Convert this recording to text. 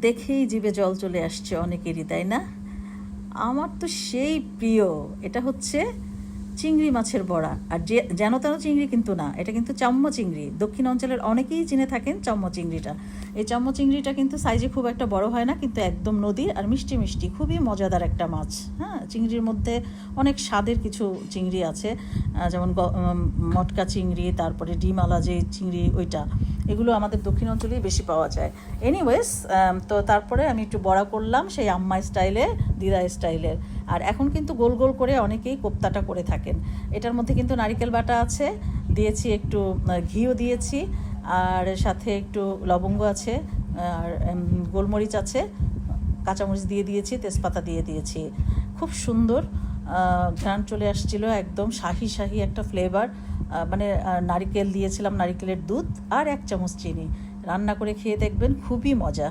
দেখেই জীবে জল চলে আসছে অনেকেরই তাই না? আমার তো সেই প্রিয় এটা হচ্ছে চিংড়ি মাছের বড়া। আর যে, যেন তেন চিংড়ি কিন্তু না, এটা কিন্তু চাম্ম চিংড়ি। দক্ষিণ অঞ্চলের অনেকেই চিনে থাকেন চাম্ম চিংড়িটা। এই চাম্ম চিংড়িটা কিন্তু সাইজে খুব একটা বড় হয় না, কিন্তু একদম নদীর আর মিষ্টি মিষ্টি, খুবই মজাদার একটা মাছ। হ্যাঁ চিংড়ির মধ্যে অনেক স্বাদের কিছু চিংড়ি আছে। যেমন মটকা চিংড়ি, তারপরে ডিমালা যে চিংড়ি, ওইটা। এগুলো আমাদের দক্ষিণ অঞ্চলেই বেশি পাওয়া যায়। এনিওয়েজ তো তারপরে আমি একটু বড়া করলাম সেই আম্মা স্টাইলে দিদা স্টাইলের আর এখন কিন্তু গোল গোল করে অনেকেই কোপ্তাটা করে থাকেন। এটার মধ্যে কিন্তু নারিকেল বাটা আছে, দিয়েছি একটু ঘিও দিয়েছি, আর সাথে একটু লবঙ্গ আছে, আর গোলমরিচ আছে, কাঁচামরিচ দিয়ে দিয়েছি, তেজপাতা দিয়ে দিয়েছি। খুব সুন্দর ঘ্রাণ চলে আসছিল একদম শাহি শাহি একটা ফ্লেভার। মানে নারিকেল দিয়েছিলাম, নারিকেলের দুধ আর এক চামচ চিনি। রান্না করে খেয়ে দেখবেন খুবই মজা।